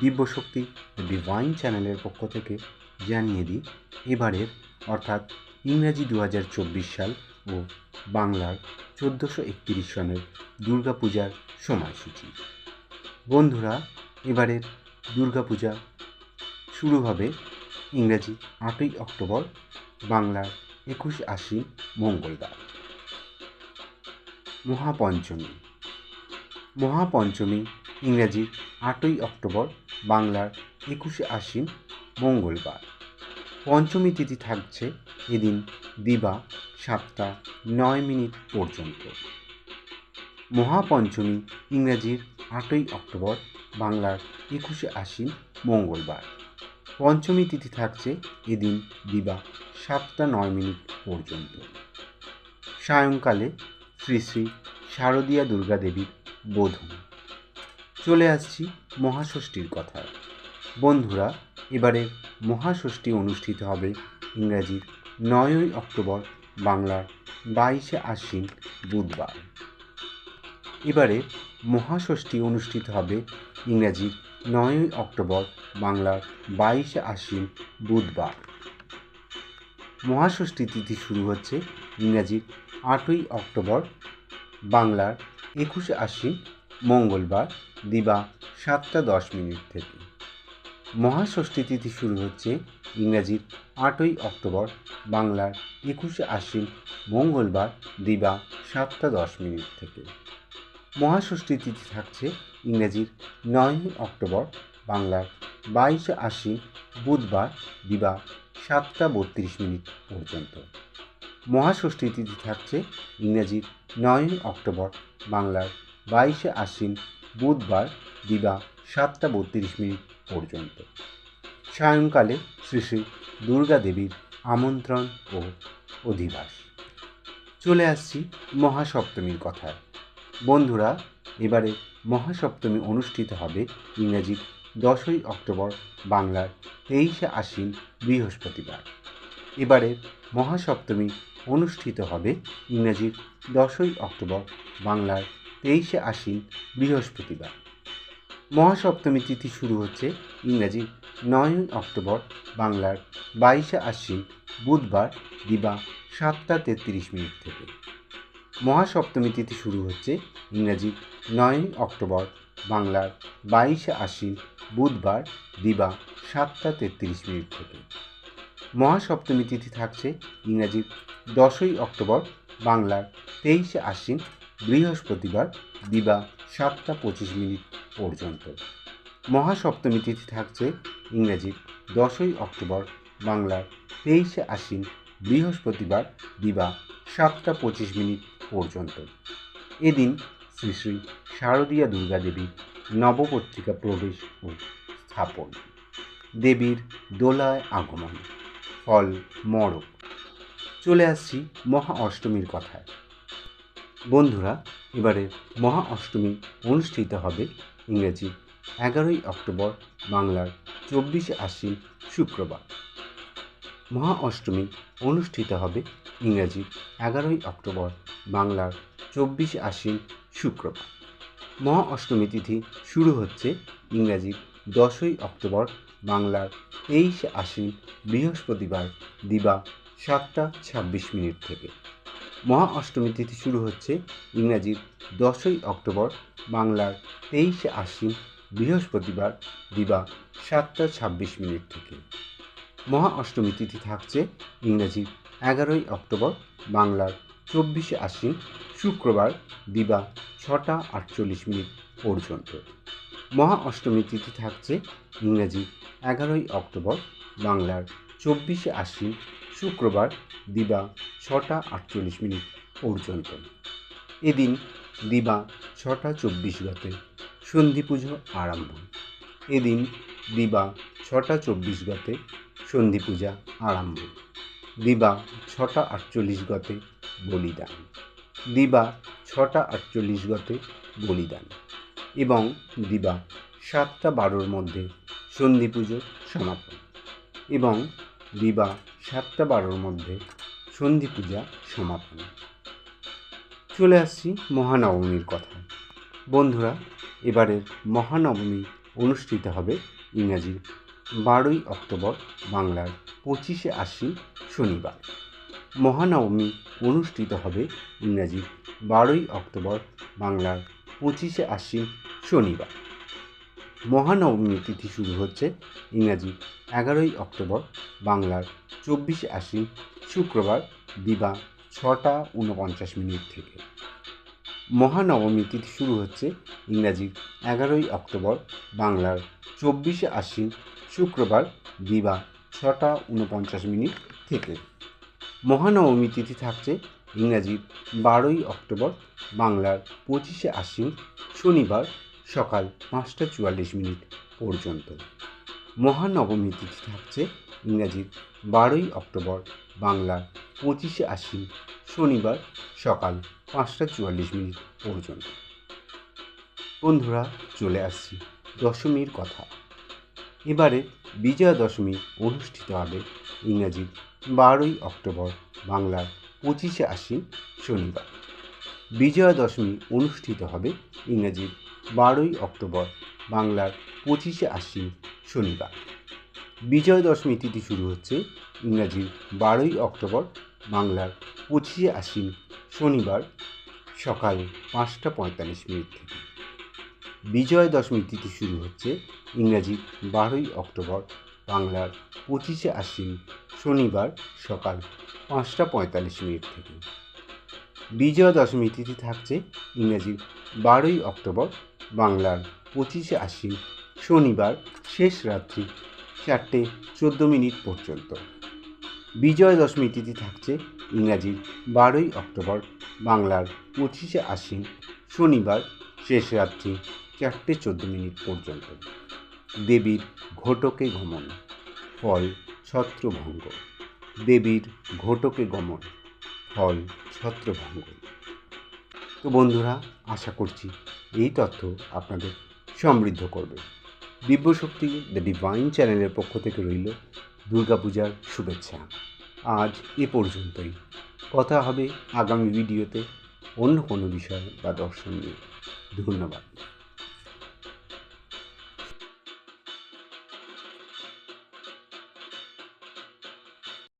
দিব্যশক্তি divine চ্যানেলের পক্ষ থেকে জানিয়ে দিই, এবারের অর্থাৎ ইংরাজি দু হাজার চব্বিশ সাল ও বাংলার চোদ্দোশো একত্রিশ সনের দুর্গাপূজার সময়সূচি। বন্ধুরা, এবারের দুর্গাপূজা শুরু হবে ইংরাজি আটই অক্টোবর, বাংলার একুশ আশি মঙ্গলবার। মহাপঞ্চমী। মহাপঞ্চমী ইংরাজির আটই অক্টোবর, বাংলার একুশে আশ্বিন, মঙ্গলবার। পঞ্চমী তিথি থাকছে এদিন দিবা সাতটা নয় মিনিট পর্যন্ত। মহাপঞ্চমী ইংরাজির আটই অক্টোবর, বাংলার একুশে আশ্বিন, মঙ্গলবার। পঞ্চমী তিথি থাকছে এদিন দিবা সাতটা নয় মিনিট পর্যন্ত। সায়ংকালে শ্রী শ্রী শারদীয়া দুর্গা দেবীর বোধন। চলে আসছি মহাষষ্ঠীর কথায়। বন্ধুরা, এবারে মহাষষ্ঠী অনুষ্ঠিত হবে ইংরাজির নয়ই অক্টোবর বাংলার বাইশে আশ্বিন বুধবার। এবারে মহাষষ্ঠী অনুষ্ঠিত হবে ইংরাজির নয়ই অক্টোবর বাংলার বাইশে আশ্বিন বুধবার। মহাষষ্ঠী তিথি শুরু হচ্ছে ইংরাজির আটই অক্টোবর বাংলার একুশে আশ্বিন মঙ্গলবার, দিবা সাতটা দশ মিনিট থেকে। মহাষষ্ঠী তিথি শুরু হচ্ছে ইংরাজির আটই অক্টোবর, বাংলার একুশে আশ্বিন, মঙ্গলবার, দিবা সাতটা দশ মিনিট থেকে। মহাষষ্ঠী তিথি থাকছে ইংরাজির নয়ই অক্টোবর, বাংলার বাইশে আশ্বিন, বুধবার, দিবা সাতটা বত্রিশ মিনিট পর্যন্ত। মহাষষ্ঠী তিথি থাকছে ইংরাজির নয়ই অক্টোবর, বাংলার বাইশে আশ্বিন বুধবার দিবা সাতটা বত্রিশ মিনিট পর্যন্ত। সায়ংকালে শ্রী শ্রী দুর্গা দেবীর আমন্ত্রণ ও অধিবাস। চলে আসছি মহাসপ্তমীর কথায়। বন্ধুরা, এবারে মহাসপ্তমী অনুষ্ঠিত হবে ইংরাজি দশই অক্টোবর বাংলার তেইশে আশ্বিন বৃহস্পতিবার। এবারের মহাসপ্তমী অনুষ্ঠিত হবে ইংরাজির দশই অক্টোবর বাংলার তেইশে আশ্বিন, বৃহস্পতিবার। মহাসপ্তমী তিথি শুরু হচ্ছে ইংরাজি নয়ই অক্টোবর বাংলার বাইশে আশ্বিন, বুধবার দিবা সাতটা তেত্রিশ মিনিট থেকে। মহাসপ্তমী তিথি শুরু হচ্ছে ইংরাজি নয়ই অক্টোবর বাংলার বাইশে আশ্বিন, বুধবার দিবা সাতটা তেত্রিশ মিনিট থেকে। মহাসপ্তমী তিথি থাকছে ইংরাজির দশই অক্টোবর বাংলার তেইশে আশ্বিন বৃহস্পতিবার দিবা সাতটা পঁচিশ মিনিট পর্যন্ত। মহাসপ্তমী তিথি থাকছে ইংরেজির দশই অক্টোবর বাংলার তেইশে আশ্বিন বৃহস্পতিবার দিবা সাতটা পঁচিশ মিনিট পর্যন্ত। এদিন শ্রী শ্রী শারদীয়া দুর্গা দেবীর নবপত্রিকা প্রবেশ ও স্থাপন। দেবীর দোলায় আগমন, ফল মরক চলে আসছি মহা অষ্টমীর কথায়। বন্ধুরা, এবারে মহা অষ্টমী অনুষ্ঠিত হবে ইংরেজি এগারোই অক্টোবর বাংলার চব্বিশে আশ্বিন শুক্রবার। মহা অষ্টমী অনুষ্ঠিত হবে ইংরেজি এগারোই অক্টোবর বাংলার চব্বিশে আশ্বিন শুক্রবার। মহা অষ্টমী তিথি শুরু হচ্ছে ইংরাজি দশই অক্টোবর বাংলার তেইশে আশ্বিন বৃহস্পতিবার দিবা সাতটা ছাব্বিশ মিনিট থেকে। মহা অষ্টমী তিথি শুরু হচ্ছে ইংরাজির দশই অক্টোবর বাংলার তেইশে আশ্বিন বৃহস্পতিবার দিবা সাতটা ছাব্বিশ মিনিট থেকে। মহা অষ্টমী তিথি থাকছে ইংরাজির এগারোই অক্টোবর বাংলার চব্বিশে আশ্বিন শুক্রবার দিবা ছটা আটচল্লিশ মিনিট পর্যন্ত। মহা অষ্টমী তিথি থাকছে ইংরাজি এগারোই অক্টোবর বাংলার চব্বিশে আশ্বিন শুক্রবার দিবা ছটা আটচল্লিশ মিনিট পর্যন্ত। এদিন দিবা ছটা চব্বিশ গতে সন্ধি পুজো আরম্ভ। এদিন দিবা ছটা চব্বিশ গতে সন্ধি পূজা আরম্ভ। দিবা ছটা আটচল্লিশ গতে বলিদান। দিবা ছটা আটচল্লিশ গতে বলিদান এবং দিবা সাতটা বারোর মধ্যে সন্ধি পুজো সমাপন এবং দিবা সাতটা বারোর মধ্যে সন্ধি পূজা সমাপন। চলে আসছি মহানবমীর কথা বন্ধুরা, এবারের মহানবমী অনুষ্ঠিত হবে ইংরাজি বারোই অক্টোবর বাংলার পঁচিশে আশ্বিন শনিবার। মহানবমী অনুষ্ঠিত হবে ইংরাজি বারোই অক্টোবর বাংলার পঁচিশে আশ্বিন শনিবার। মহানবমী তিথি শুরু হচ্ছে ইংরাজি এগারোই অক্টোবর বাংলার চব্বিশে আশ্বিন শুক্রবার দিবা ছটা উনপঞ্চাশ মিনিট থেকে। মহানবমী তিথি শুরু হচ্ছে ইংরাজি এগারোই অক্টোবর বাংলার চব্বিশে আশ্বিন শুক্রবার দিবা ছটা উনপঞ্চাশ মিনিট থেকে। মহানবমী তিথি থাকছে ইংরাজি বারোই অক্টোবর বাংলার পঁচিশে আশ্বিন শনিবার সকাল পাঁচটা চুয়াল্লিশ মিনিট পর্যন্ত। মহানবমী তিথি থাকছে ইংরাজির বারোই অক্টোবর বাংলার পঁচিশে আশ্বিন শনিবার সকাল পাঁচটা চুয়াল্লিশ মিনিট পর্যন্ত। বন্ধুরা, চলে আসছি দশমীর কথা। এবারে বিজয়া দশমী অনুষ্ঠিত হবে ইংরাজির বারোই অক্টোবর বাংলার পঁচিশে আশ্বিন শনিবার। বিজয়া দশমী অনুষ্ঠিত হবে ইংরাজির বারোই অক্টোবর, বাংলার পঁচিশে আশ্বিন শনিবার। বিজয় দশমী তিথি শুরু হচ্ছে ইংরাজির বারোই অক্টোবর, বাংলার পঁচিশে আশ্বিন শনিবার সকাল পাঁচটা পঁয়তাল্লিশ মিনিট থেকে। বিজয় দশমী তিথি শুরু হচ্ছে ইংরাজি বারোই অক্টোবর, বাংলার পঁচিশে আশ্বিন শনিবার সকাল পাঁচটা পঁয়তাল্লিশ মিনিট থেকে। বিজয়া দশমী তিথি থাকছে ইংরাজি বারোই অক্টোবর বাংলার পঁচিশে আশ্বিন শনিবার শেষ রাত্রি চারটে চোদ্দ মিনিট পর্যন্ত। বিজয় দশমী তিথি থাকছে ইংরাজি বারোই অক্টোবর। বাংলার পঁচিশে আশ্বিন শনিবার শেষ রাত্রি চারটে চোদ্দ মিনিট পর্যন্ত। দেবীর ঘটকে গমন, ফল ছত্রভঙ্গ। দেবীর ঘটকে গমন, ফল ছত্রভঙ্গ। তো বন্ধুরা, আশা করছি এই তথ্য আপনাদের সমৃদ্ধ করবে। দিব্যশক্তি দ্য ডিভাইন চ্যানেলের পক্ষ থেকে রইল দুর্গাপূজার শুভেচ্ছা। আজ এ পর্যন্তই। কথা হবে আগামী ভিডিওতে অন্য কোনো বিষয় বা দর্শন নিয়ে। ধন্যবাদ।